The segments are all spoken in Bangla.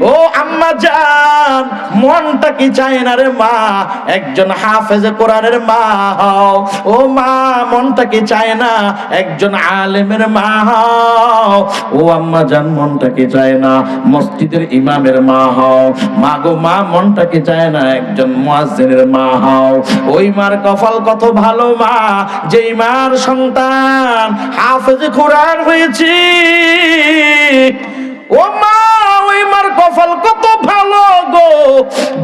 ও আম্মা জান, মনটা কি চায় না রে মা? একজন হাফেজে কোরআনের মা হও। ও মা, মনটা কি চায় না? একজন আলেমের মা হও। ও আম্মা জান, মনটা কি চায় না? মসজিদের ইমামের মা হও। মা গো মা, মনটা কি চায় না? একজন মুয়াজ্জিনের মা হও। ওই মার কপাল কত ভালো মা। যেই মার সন্তান হাফেজে কোরআন হয়েছে। ও মা কপাল কত ভালো গো।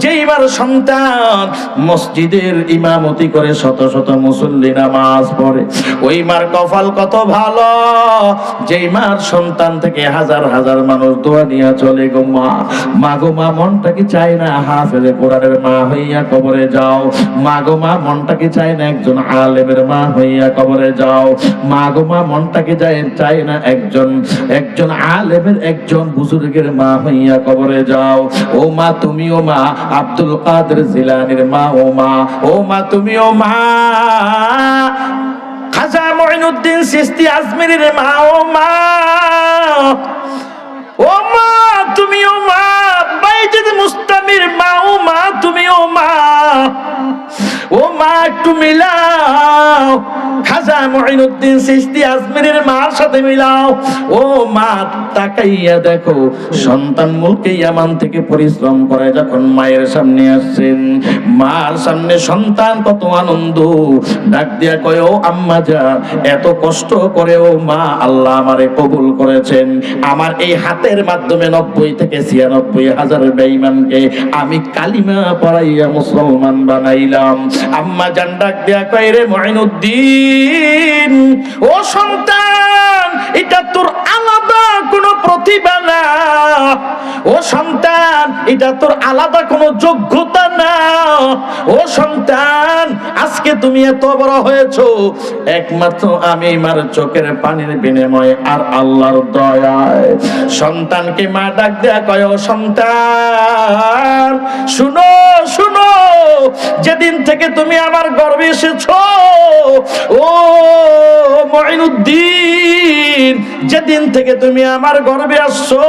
যেই মার সন্তান মসজিদের ইমামতি করে শত শত মুসল্লি নামাজ পড়ে, ওই মার কপাল কত ভালো। যেই মার সন্তান থেকে হাজার হাজার মানুষ দোয়া নিয়ে চলে গো মা। মা গো মা, মনটা কি চায় না? হাফেজে কোরআনের মা হইয়া কবরে যাও। মা গো মা, মনটা কি চায় না একজন আলেমের মা হইয়া কবরে যাও? মা গো মা, মনটা কি চায় না একজন একজন আলেমের একজন বুজুর্গের মা হইয়া কবরে যাও। ও মা, তুমি ও মা, আব্দুল কাদের জিলানির মা, ও মা। ও মা, তুমি ও মা। খাজা মঈনুদ্দিন সিস্তি আজমিরের মা, ও মা। ও মা। তুমিও মা মুস্তামির মা, ও মা, তুমিও মা। ও মা, একটু মিলাও। খাজা আজমিরের মার সাথে মিলাও। ও মা, তাকাইয়া দেখো, সন্তান ইয়ামান থেকে পরিশ্রম করে যখন মায়ের সামনে আসছেন। মার সামনে সন্তান কত আনন্দ। ডাক দিয়া কয়, ও আম্মা যা, এত কষ্ট করে ও মা আল্লাহ আমারে কবুল করেছেন। আমার এই হাতের মাধ্যমে নব্বই থেকে ছিয়ানব্বই হাজার বেঈমানকে আমি কালিমা পড়াইয়া মুসলমান বানাইলাম। আম্মা জান ডাক দিয়া কয়, রে ও সন্তান, এটা তোর আলাদা কোনো প্রতিভা না ও সন্তান, এটা তোর আলাদা কোনো যোগ্যতা না। ও সন্তান, আজকে তুমি এত বড় হয়েছো, একমাত্র আমি মার চোখের পানির বিনিময়ে আর আল্লাহর দয়ায়। সন্তানকে মা ডাক দেয়া কয়, ও সন্তান, শুনো শুনো যেদিন থেকে তুমি আমার গর্বে এসেছ, ও মঈনুদ্দিন, যেদিন থেকে তুমি আমার গর্বে আসছো,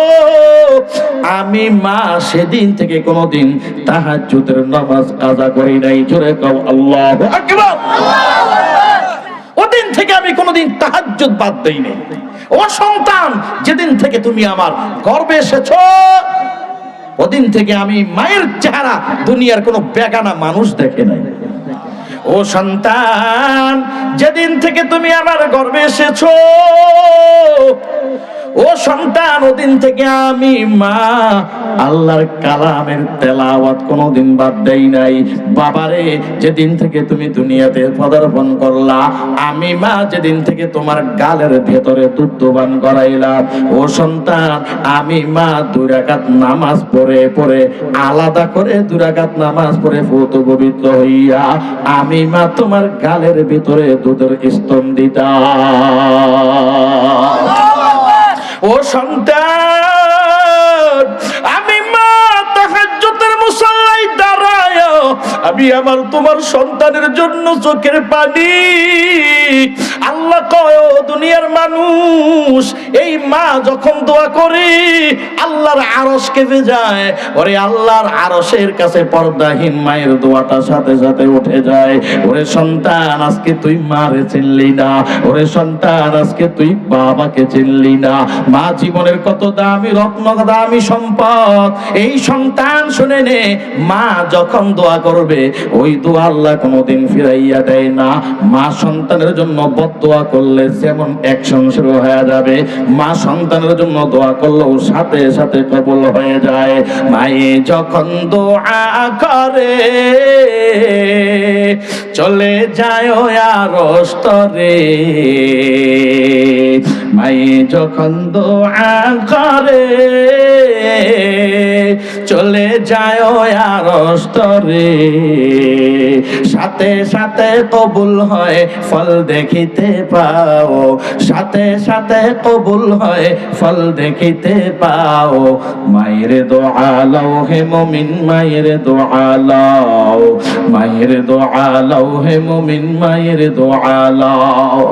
আমি মা সেদিন থেকে কোনোদিন তাহাজ্জুদের নামাজ কাজা করি নাই। জোরে কও, আল্লাহু আকবার। ওদিন থেকে আমি কোনোদিন তাহাজ্জুদ বাদ দেই নাই। ও সন্তান, যেদিন থেকে তুমি আমার গর্বে এসেছ ওদিন থেকে আমি মায়ের চেহারা দুনিয়ার কোনো বেগানা মানুষ দেখে নাই। ও সন্তান, যেদিন থেকে তুমি আমার গর্বে এসেছ ও সন্তান ওদিন থেকে আমি মা। আল্লাহর কালামের তেলাওয়াত কোনোদিন বাদ দেই নাই। বাবারে, যেদিন থেকে তুমি দুনিয়াতে পদার্পণ করলা, আমি মা, যেদিন থেকে তোমার গালের ভেতরে দুধবান করাইলাম ও সন্তান, আমি মা দুরাকাত নামাজ পড়ে পড়ে আলাদা করে দুরাকাত নামাজ পড়ে ফুত পবিত্র হইয়া, আমি মা, তোমার গালের ভিতরে দুধের স্তন দিতা ও সন্তান আমি আমার তোমার সন্তানের জন্য চোখের পানি। আল্লাহ কয় দুনিয়ার মানুষ, এই মা যখন দোয়া করে, আল্লাহর আরশ কেঁপে যায়। ওরে আল্লাহর আরশের কাছে পর্দাহীন মায়ের দোয়াটা সাথে সাথে উঠে যায়। ওরে সন্তান, আজকে তুই মারে চিনলি না। ওরে সন্তান, আজকে তুই বাবাকে চিনলি না। মা জীবনের কত দামি রত্ন, দামি সম্পদ। এই সন্তান শুনে নে, মা যখন দোয়া করবে ওই দোয়া আল্লাহ কোনোদিন ফিরাইয়া দেয় না। মা সন্তানের জন্য বদোয়া করলে যেমন অ্যাকশন শুরু হয়ে যাবে, মা সন্তানের জন্য দোয়া করলেও সাথে সাথে কবল হয়ে যায়। মায়ে যখন দোয়া করে, চলে যায় আর স্তরে মায়ে যখন দোয়া করে চলে যায় আর স্তরে সাথে সাথে কবুল হয়, ফল দেখিতে পাও। সাথে সাথে কবুল হয়, ফল দেখিতে পাও। মায়ের দোয়ালাও হে মমিন, মায়ের দোয়ালাও মায়ের দোয়ালাও হে মমিন, মায়ের দোয়ালাও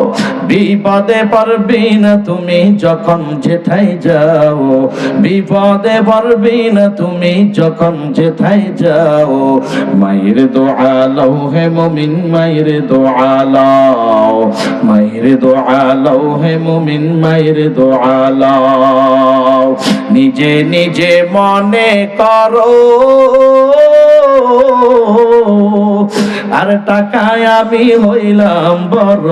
বিপদে পারবি না তুমি যখন যেথায় যাও। বিপদে পারবি না তুমি যখন যেথায় যাও, মায়ের দোয়ালাও হে মমিন, মায়ের দোয়ালাও মায়ের দোয়ালাও হে মমিন, মায়ের দোয়ালাও নিজে নিজে মনে করো, আর টাকায় আমি হইলাম বড়।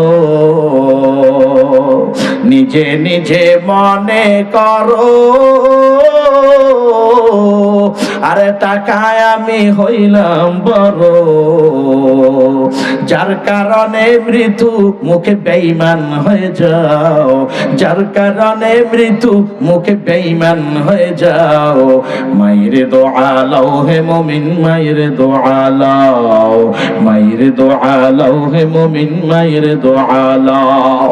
নিজে নিজে মনে করো টাকায় আমি হইলাম বড়। যার কারণে মৃত্যু মুখে বেঈমান হয়ে যাও। যার কারণে মৃত্যু মুখে বেঈমান হয়ে যাও। মায়ের দোয়ালাও হে মমিন, মায়ের দোয়ালাও মায়ের দোয়ালাও হে মমিন, মায়ের দোয়ালাও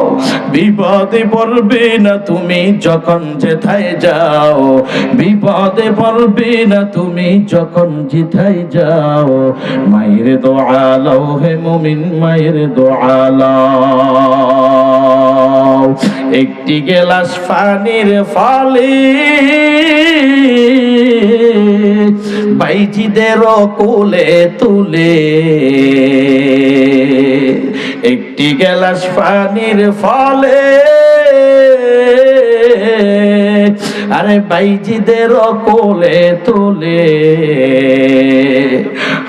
বিপদে পড়বে না তুমি যখন যেথায় যাও। বিপদে পড়বে না তুমি যখন যেথায় যাও। মায়ের দোয়ালাও হে মমিন মায়ের দোয়ালাও। একটি গেলাস পানির ফলে বাইজিদের কোলে তুলে। একটি গেলাস পানির ফলে আরে বাইজিদের কোলে তুলে।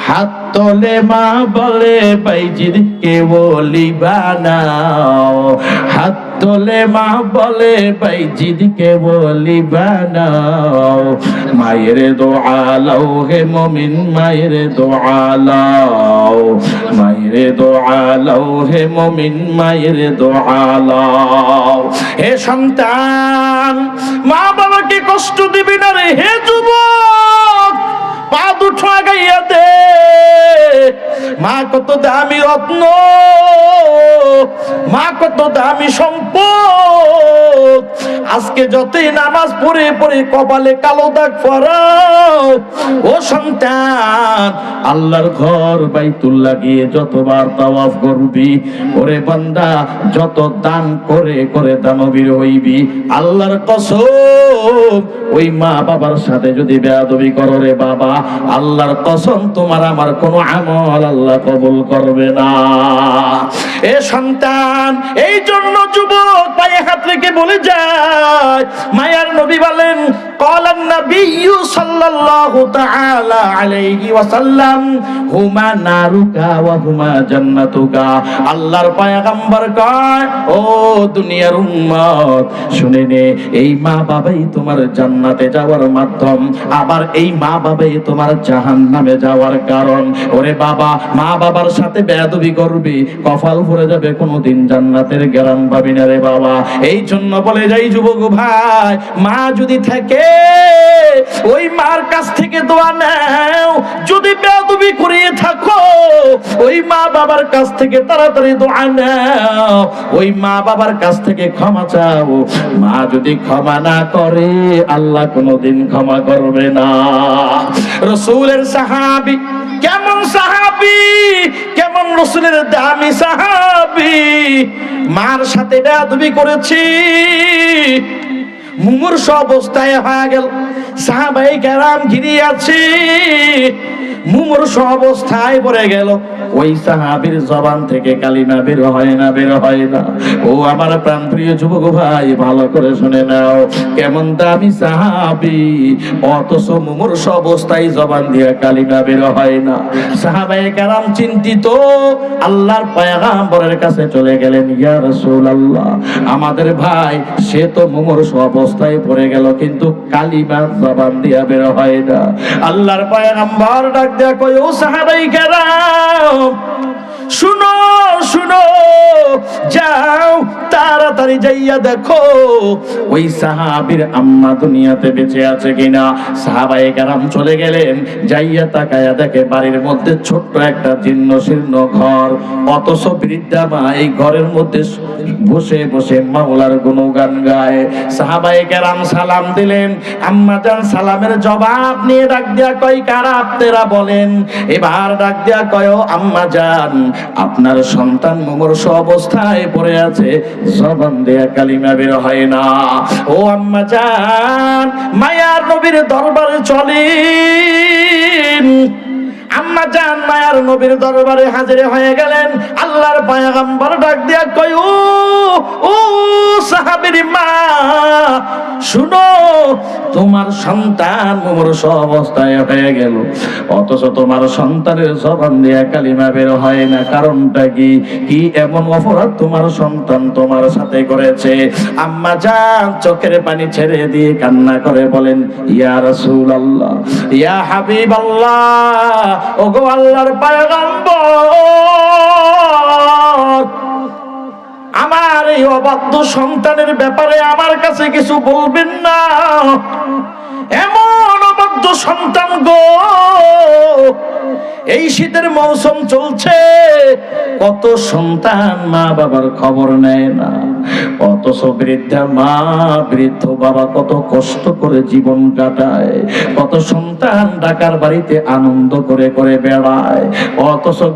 হাত তোলে মা বলে বাইজির কে বলি বানাও। হাত তোলে মা বলে, বাইজিদ কে বলি বানাও। মায়ের দোয়ালাও হে মমিন, মায়ের দোয়ালাও মায়ের দোয়ালাও হে মমিন, মায়ের দোয়ালাও হে সন্তান, মা বাবাকে কষ্ট দিবি না রে, হে যুবক। পা দুটো আগাইয়া দে। মা, কত দামি রত্ন। মা, কত দামি সম্পদ। আজকে যতই নামাজ পড়ে পড়ে কপালে কালো দাগ পরাও, ও সন্তান, আল্লাহর ঘর বাইতুল্লাহ গিয়ে যতবার তাওয়াফ করবি, ওরে বান্দা, যত দান করে করে দানবীর হইবি, আল্লাহর কসম, ওই মা বাবার সাথে যদি বেয়াদবি করো রে বাবা আল্লাহর কসম, তোমার আমার কোনো আমল আল্লাহ কবুল করবে না। এ সন্তান, এই জন্য যুবক পায়ে হাত রেখে বলে যায়, মায়ার নবী বলেন ওয়াসাল্লাম হুমা নারুকা ওয়া হুমা জান্নাতুকা আল্লাহর পয়গম্বর কয়, ও দুনিয়ার উম্মত, শুনে নে, এই মা বাবাই তোমার জান্নাতে যাওয়ার মাধ্যম, আবার এই মা বাবাই তোমার জাহান্নামে যাওয়ার কারণ। ওরে বাবা, মা বাবার সাথে বেয়াদবি করবি, কপাল ভরে যাবে, কোনোদিন জান্নাতের গ্যারাম পাবি না রে বাবা। এই জন্য বলে যাই যুবক ভাই, মা যদি থাকে ওই মার কাছ থেকে দোয়া নাও। যদি বেয়াদবি করিয়ে থাকো, ওই মা বাবার কাছ থেকে তাড়াতাড়ি দোয়া নাও। ওই মা বাবার কাছ থেকে ক্ষমা চাও। মা যদি ক্ষমা না করে, আল্লাহ কোনোদিন ক্ষমা করবে না। রসুলের সাহাবি, কেমন সাহাবি? কেমন রসুলের দামি সাহাবি? মার সাথে বেয়াদবি করেছি। মুমূর্ষ অবস্থায় হয়ে গেল। সাহাবাই কেরাম ঘিরে আছি মুমূর্ষ অবস্থায় পড়ে গেল। ওই সাহাবীর জবান থেকে কালিমা বের হয় না, বের হয় না। ও আমার প্রাণ প্রিয় যুবক ভাই, ভালো করে শুনে নাও। কেমন দামি সাহাবি। অথচ মুমূর্ষ অবস্থায় জবান দিয়ে কালিমা বের হয় না। সাহাবাই কারাম চিন্তিত। আল্লাহর পয়গাম্বরের কাছে চলে গেলেন, ইয়া রাসূলুল্লাহ, আমাদের ভাই, সে তো মুমূর্ষ অবস্থায় পড়ে গেল, কিন্তু কালিমা জবান দিয়া বের হয় না। আল্লাহর পয়গাম্বর ডাক দেয়া কই ও সাহাবাই কেরাম শুনো শুনো যাও। তাড়াতাড়ি যাইয়া দেখো, ওই সাহাবীর আম্মা দুনিয়াতে বেঁচে আছে কিনা? সাহাবায়ে কেরাম চলে গেলেন, যাইয়া তাকায়া দেখে বাড়ির মধ্যে ছোট্ট একটা জীর্ণ শীর্ণ ঘর। অথচ বৃদ্ধা মা এই ঘরের মধ্যে বসে বসে মাওলার গুণগান গায়। সাহাবায়ে কেরাম সালাম দিলেন, আম্মা জান সালামের জবাব নিয়ে ডাক দিয়া কয়, কারা আপনারা বলেন? এবার ডাক দিয়া কয় আম্মা জান আপনার সন্তান মুমূর্ষ অবস্থায় পড়ে আছে জবান দেয়া কালিমা বের হয় না। ও আম্মা যান মায়ার নবীর দরবারে চলেন। আম্মা জান মায়ার নবীর দরবারে হাজির হয়ে গেলেন। আল্লাহর পায়গাম্বর ডাক দিয়া কই ও ও সাহাবীর মা, শুনো, তোমার সন্তান মুমূর্ষ অবস্থায় হয়ে গেল। অথচ তোমার সন্তানের জবান দিয়া কালিমা বের হয় না। কারণটা কি? কি এমন অপরাধ তোমার সন্তান তোমার সাথে করেছে? আম্মা জান চোখের পানি ছেড়ে দিয়ে কান্না করে বলেন, ইয়া রাসূল আল্লাহ ইয়া হাবিব আল্লাহ ওগো আল্লাহর পায়গাম্বর, আমার এই অবাধ্য সন্তানের ব্যাপারে আমার কাছে কিছু বলবেন না। এমন অবাধ্য সন্তান গো এই শীতের মৌসুম চলছে। কত সন্তান মা বাবার খবর নেয় না। মা, বৃদ্ধ বাবা কত কষ্ট করে জীবন কাটায়। কত সন্তান ঢাকার বাড়িতে আনন্দ করে করে বেড়ায়।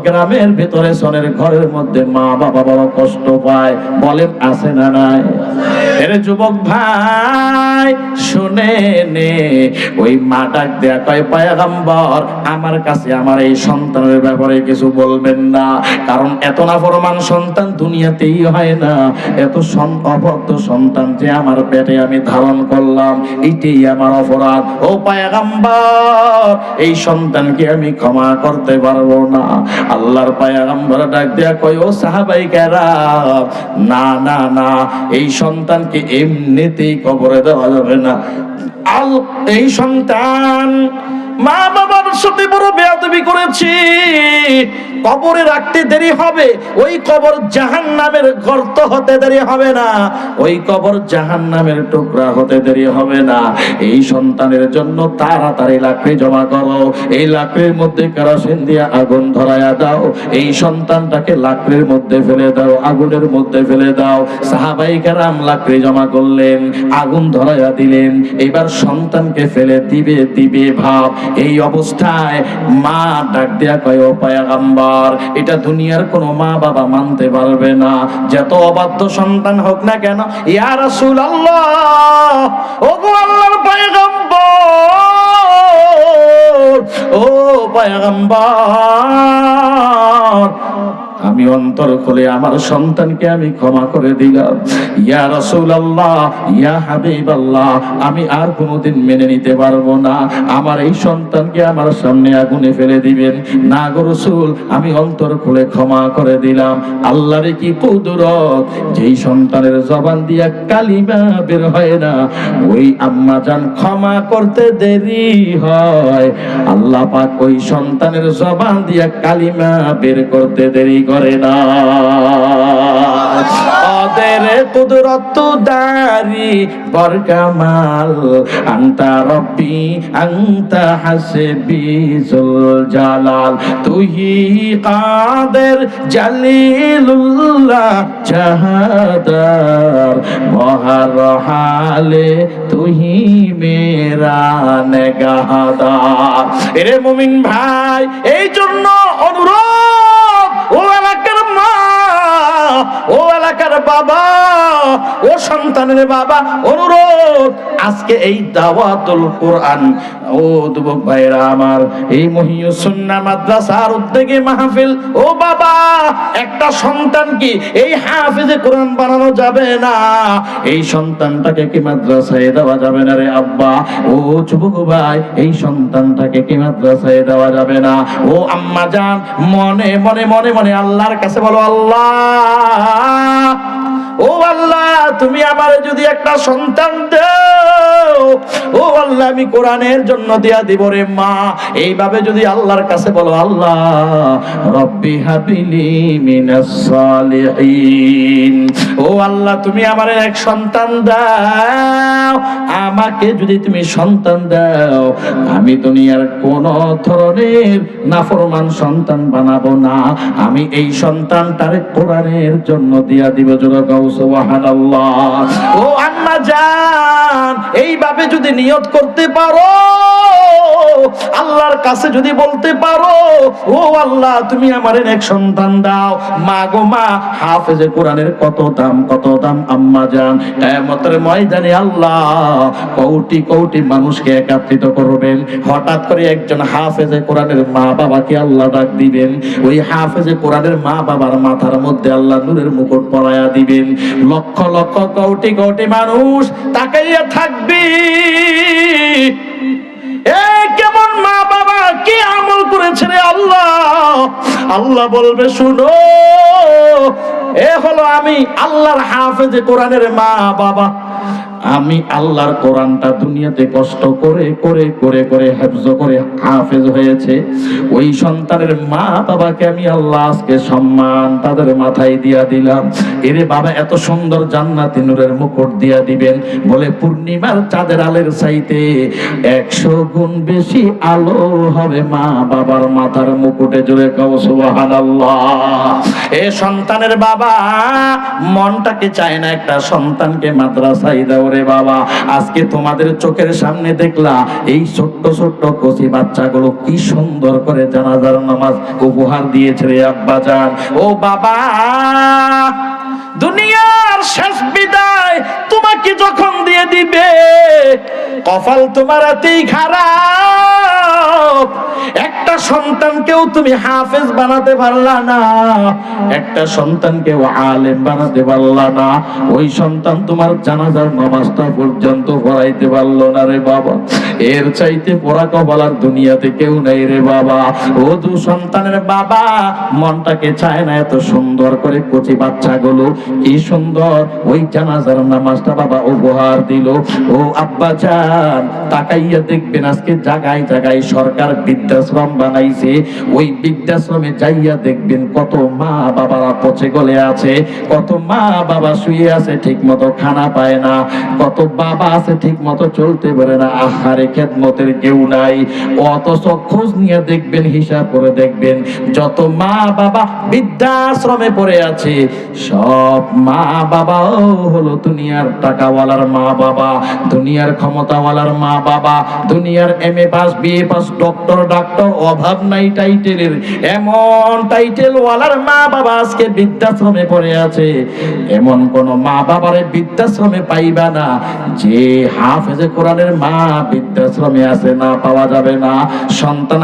গ্রামের ভিতরে সনের ঘরের মধ্যে মা বাবা বড় কষ্ট পায়। বলেন, আছে না নাই? এর যুবক ভাই, শুনে নে। ওই মা ডাক দেয়া কয় আমার কাছে আমার এই সন্তানের ব্যাপারে কিছু বলবেন না। কারণ এত না ফরমান সন্তান দুনিয়াতেই হয় না। এত অবদ্ধ সন্তান যে আমার পেটে আমি ধারণ করলাম এইটাই আমার অপরাধ। ও পায়গাম্বর, এই সন্তানকে আমি ক্ষমা করতে পারব না। আল্লাহর পায়গাম্বর ডাক দেয়া কয়, ও সাহাবাই না না না, এই সন্তানকে এমনিতেই কবরে দেওয়া যাবে না। আল এই সন্তান মা বাবার সাথে বড় বেয়াদবি করেছি। কবরে রাখতে দেরি হবে, ওই কবর জাহান নামের গর্ত হতে দেরি হবে না, ওই কবর জাহান নামের টুকরা হতে দেরি হবে না। এই সন্তানের জন্য তাড়াতাড়ি লাকড়ি জমা করো, এই লাকড়ির মধ্যে কেরোসিন দিয়ে আগুন ধরায়া দাও, এই সন্তানটাকে লাকড়ির মধ্যে ফেলে দাও, আগুনের মধ্যে ফেলে দাও। সাহাবাই কেরাম লাকড়ি জমা করলেন, আগুন ধরায়া দিলেন, এবার সন্তানকে ফেলে দিবে দিবে ভাব। এই অবস্থায় মা ডাক দেয়া কয়, ও পয়গাম্বর, এটা দুনিয়ার কোনো মা বাবা মানতে পারবে না। যত অবাধ্য সন্তান হোক না কেন, ইয়া রাসূলুল্লাহ, ওগো আল্লাহর পয়গম্বর, ও পয়গম্বর আমি অন্তর খুলে আমার সন্তানকে আমি ক্ষমা করে দিলাম। ইয়া রাসূলুল্লাহ, ইয়া হাবিবাল্লাহ, আমি আর কোনোদিন মেনে নিতে পারব না। আমার এই সন্তানকে আমার সামনে আগুনে ফেলে দিবেন। না গো রাসূল, আমি অন্তর খুলে ক্ষমা করে দিলাম। আল্লাহর কি কুদরত? যেই সন্তানের জবান দিয়া কালিমা বের হয় না, ওই আম্মা জান ক্ষমা করতে দেরি হয়। আল্লাহ পাক ওই সন্তানের জবান দিয়া কালিমা বের করতে দেরি করে। না। ওদের কুদরত দারি বরকামাল। আন্তা রব্বি, আন্তা হাসবি জুল জালাল। তুহি কাদের জালিলুল্লাহ জাহাদার। বহর হালে তুহি মেরা নেগাহাদার। এরে মুমিন ভাই এই জন্য অনুরোধ ও এলাকার বাবা, ও সন্তানের বাবা, অনুরোধ, আজকে এই দাওয়াতুল কোরআন। ও যুবক ভাইরা আমার, এই মহিউসুন্না মাদ্রাসার উদ্যোগে মাহফিল, ও বাবা, একটা সন্তান কি এই হাফিজে কোরআন বানানো যাবে না? এই সন্তানটাকে কি মাদ্রাসায় দেওয়া যাবে না রে আব্বা? ও যুবক ভাই, এই সন্তানটাকে কি মাদ্রাসায় দেওয়া যাবে না? ও আম্মা জান, মনে মনে মনে মনে, আল্লাহর কাছে বলো, আল্লাহ। 아 ও আল্লাহ, তুমি আমারে যদি একটা সন্তান দাও, ও আল্লাহ, আমি কোরআনের জন্য দিয়া দিব রে মা। এইভাবে যদি আল্লাহর কাছে বলো, আল্লাহ, রব্বি হাবিলি মিনাস সালিহিন। ও আল্লাহ, তুমি আমার এক সন্তান দাও। আমাকে যদি তুমি সন্তান দাও, আমি দুনিয়ার কোন ধরনের নাফরমান সন্তান বানাবো না। আমি এই সন্তানটারে কোরআনের জন্য দিয়া দিব, জোরা এইভাবে যদি নিয়ত করতে পারো, আল্লাহর কাছে যদি বলতে পারো, ও আল্লাহ, তুমি আমার এক সন্তান দাও। মা গো মা, হাফেজে কোরআনের কত দাম কত দাম, আম্মা জান, কিয়ামতের ময়দানে আল্লাহ কোটি কোটি মানুষকে একত্রিত করবেন। হঠাৎ করে একজন হাফেজে কোরআনের মা বাবাকে আল্লাহ ডাক দিবেন। ওই হাফেজে কোরআনের মা বাবার মাথার মধ্যে আল্লাহ নূরের মুকুট পরায়া দিবেন। লক্ষ লক্ষ কোটি কোটি মানুষ তাকাইয়া থাকবি। এ কেমন মা বাবা, কি আমল করেছে রে আল্লাহ? আল্লাহ বলবে, শুনো, এ হলো আমি আল্লাহর হাফেজে কোরআনের মা বাবা। আমি আল্লাহর কোরআনটা দুনিয়াতে কষ্ট করে করে করে করে হেফজ করে হাফেজ হয়েছে। ওই সন্তানের মা বাবাকে আমি আল্লাহ আজকে সম্মান তাদের মাথায় দিয়া দিলাম। এরে বাবা, এত সুন্দর জান্নাতি নূরের মুকুট দিয়া দিবেন। বলে, পূর্ণিমার চাঁদের আলের চাইতে একশো গুণ বেশি আলো হবে মা বাবার মাথার মুকুটে। জুড়ে কও, সুবহানাল্লাহ। এ সন্তানের বাবা, মনটাকে চায় না একটা সন্তানকে মাদ্রাসায় দাও রে বাবা, আজকে তোমাদের চোখের সামনে দেখলা, এই ছোট্ট ছোট্ট কচি বাচ্চাগুলো কি সুন্দর করে জানাজার নামাজ উপহার দিয়েছে রে আব্বা জান। ও বাবা, দুনিয়ার শেষ বিদায় তোমাকে যখন দিয়ে দিবে? কপাল তোমার এতেই খারাপ। একটা সন্তানকেও তুমি হাফেজ বানাতে পারলা না। একটা সন্তানকেও আলেম বানাতে পারলা না। ওই সন্তান তোমার জানাজার নামাজটা পর্যন্ত পড়াইতে পারল না রে বাবা। এর চাইতে পড়া কপালার দুনিয়াতে কেউ নেই রে বাবা। ও দু সন্তানের বাবা, মনটাকে চায় না এত সুন্দর করে কচি বাচ্চাগুলো। কি সুন্দর, ওই জানাজার নামাজটা বাবা উপহার দিল। ও আব্বা যান তাকাইয়া দেখবেন আজকে জায়গায় জায়গায় সরকার বৃদ্ধাশ্রম বানাইছে। ওই বৃদ্ধাশ্রমে যাইয়া দেখবেন কত মা বাবারা পচে গলে আছে, কত মা বাবা শুয়ে আছে ঠিক মতো খানা পায় না, কত বাবা আছে ঠিক মতো চলতে পারে না। আহারে খেদমতের কেউ নাই। অথচ খোঁজ নিয়ে দেখবেন, হিসাব করে দেখবেন, যত মা বাবা বৃদ্ধাশ্রমে পড়ে আছে, সব মা বাবা হলো দুনিয়ার টাকাওয়ালার মা বাবা দুনিয়ার ক্ষমতাওয়ালার মা বাবা দুনিয়ার M A pass BA pass, doctor, doctor, অভাব নাই টাইটেলের, এমন টাইটেল ওয়ালার মা বাবা আজকে বৃদ্ধাশ্রমে পড়ে আছে। এমন কোন মা বাবারে বৃদ্ধাশ্রমে পাইবা না, যে হাফেজে কোরআনের মা বৃদ্ধাশ্রমে আছে না পাওয়া যাবে না। সন্তান